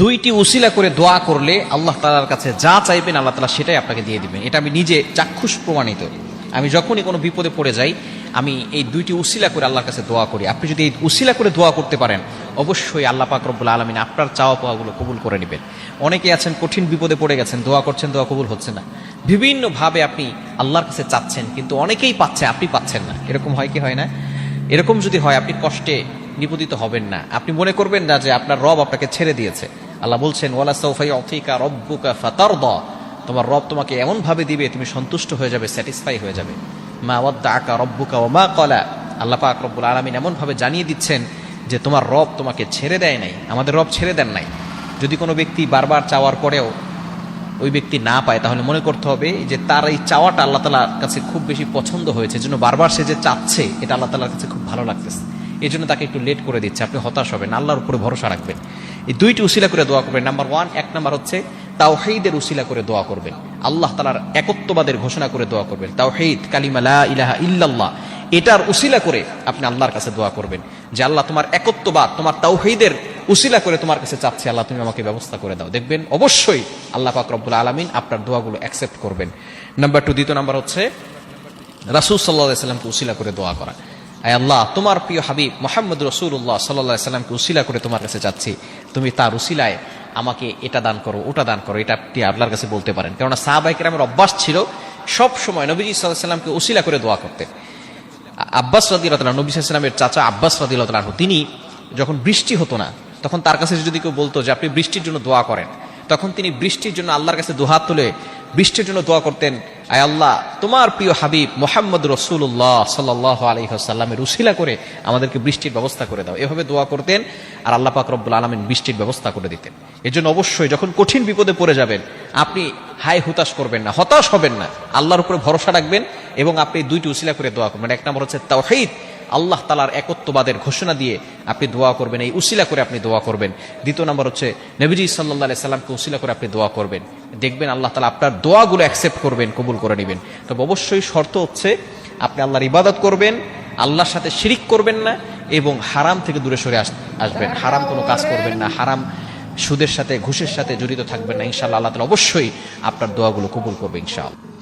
দুইটি উসিলা করে দোয়া করলে আল্লাহ তালার কাছে যা চাইবেন আল্লাহ তালা সেটাই আপনাকে দিয়ে দিবেন। এটা আমি নিজে চাক্ষুষ প্রমাণিত। আমি যখনই কোনো বিপদে পড়ে যাই, আমি এই দুইটি উসিলা করে আল্লাহর কাছে দোয়া করি। আপনি যদি এই উসিলা করে দোয়া করতে পারেন, অবশ্যই আল্লাহ পাক রব্বুল আলমিন আপনার চাওয়া পাওয়াগুলো কবুল করে নেবেন। অনেকে আছেন, কঠিন বিপদে পড়ে গেছেন, দোয়া করছেন, দোয়া কবুল হচ্ছে না। বিভিন্নভাবে আপনি আল্লাহর কাছে চাচ্ছেন, কিন্তু অনেকেই পাচ্ছে, আপনি পাচ্ছেন না। এরকম হয় কি হয় না? এরকম যদি হয়, আপনি কষ্টে নিপতিত হবেন না। আপনি মনে করবেন না যে আপনার রব আপনাকে ছেড়ে দিয়েছে। আল্লাহ বলছেন, ওয়ালা সৌফাই অথিকা রব্বুকা ফাতার দ তোমার রব তোমাকে এমন ভাবে দিবে, তুমি সন্তুষ্ট হয়ে যাবে স্যাটিসফাই হয়ে যাবে। মা ওয়াদ্দা আকা রব্বুকা ও মা কলা আল্লাহ পাক রব্বুল আলমিন এমন ভাবে জানিয়ে দিচ্ছেন যে, তোমার রব তোমাকে ছেড়ে দেয় নাই, আমাদের রব ছেড়ে দেন নাই। যদি কোনো ব্যক্তি বারবার চাওয়ার পরেও ওই ব্যক্তি না পায়, তাহলে মনে করতে হবে যে, তার এই চাওয়াটা আল্লাহ তালার কাছে খুব বেশি পছন্দ হয়েছে। জন্য বারবার সে যে চাচ্ছে, এটা আল্লাহ তালার কাছে খুব ভালো লাগতেছে। এই জন্য তাকে একটু লেট করে দিচ্ছে। আপনি হতাশ হবেন, আল্লাহর উপরে ভরসা রাখবেন। এই দুইটি উসিলা করে দোয়া করবেন। নাম্বার ওয়ান এক নাম্বার হচ্ছে তাওহিদের উসিলা করে দোয়া করবেন। আল্লাহ তালার একত্ববাদের ঘোষণা করে দোয়া করবেন। তাওহিদ, কালিমা লা ইলাহা ইল্লাল্লাহ, এটার উসিলা করে আপনি আল্লাহর কাছে দোয়া করবেন। যে আল্লাহ তোমার একত্ববাদ, তোমার তাওহিদের উসিলা করে তোমার কাছে চাচ্ছে, আল্লাহ তুমি আমাকে ব্যবস্থা করে দাও। দেখবেন অবশ্যই আল্লাহ পাক রব্বুল আলমিন আপনার দোয়াগুলো অ্যাকসেপ্ট করবেন। নাম্বার টু দ্বিতীয় নাম্বার হচ্ছে রাসুল সাল্লাহ সাল্লামকে উসিলা করে দোয়া করা। আয় আল্লাহ, তোমার প্রিয় হাবিব মোহাম্মদ রসুল্লাহ সাল্লাহ সাল্লামকে উসিলা করে তোমার কাছে যাচ্ছি। তুমি তার উসিলায় আমাকে এটা দান করো, ওটা দান করো, এটা আপনি আল্লাহর কাছে বলতে পারেন। কেননা সাহাবাইকের আমার অভ্যাস ছিল সব সময় নবীজি সাল্লাহ সাল্লামকে উসিলা করে দোয়া করতেন আব্বাস রাদিল্লাহ নবী সাল্লামের চাচা আব্বাস রাদিল্লাহ তিনি যখন বৃষ্টি হতো না, তখন তার কাছে যদি কেউ বলতো যে আপনি বৃষ্টির জন্য দোয়া করেন, তখন তিনি বৃষ্টির জন্য আল্লাহর কাছে দুহাত তুলে বৃষ্টির জন্য দোয়া করতেন। আয় আল্লাহ, তোমার প্রিয় হাবিব মোহাম্মদ রসুল্লাহ সাল্লাহ আলহিহাসাল্লামের উশিলা করে আমাদেরকে বৃষ্টির ব্যবস্থা করে দাও। এভাবে দোয়া করতেন আর আল্লাহ পাক রব্বুল আলমিন বৃষ্টির ব্যবস্থা করে দিতেন। এর জন্য অবশ্যই যখন কঠিন বিপদে পড়ে যাবেন, আপনি হাই হুতাশ করবেন না, হতাশ হবেন না। আল্লাহর উপরে ভরসা রাখবেন এবং আপনি দুইটি উশিলা করে দোয়া করবেন। এক নম্বর হচ্ছে তাওহিদ আল্লাহ তালার একত্ববাদের ঘোষণা দিয়ে আপনি দোয়া করবেন, এই উসিলা করে আপনি দোয়া করবেন। দ্বিতীয় নম্বর হচ্ছে, নবীজি সাল্লাহ সাল্লামকে উসিলা করে আপনি দোয়া করবেন। দেখবেন আল্লাহ তালা আপনার দোয়াগুলো অ্যাকসেপ্ট করবেন, কবুল করে নেবেন। তবে অবশ্যই শর্ত হচ্ছে, আপনি আল্লাহর ইবাদত করবেন, আল্লাহর সাথে শিরিক করবেন না এবং হারাম থেকে দূরে সরে আসবেন। হারাম কোনো কাজ করবেন না, হারাম সুদের সাথে, ঘুষের সাথে জড়িত থাকবেন না, ইনশাআল্লাহ। আল্লাহ তালা অবশ্যই আপনার দোয়াগুলো কবুল করবে, ইনশাআল্লাহ।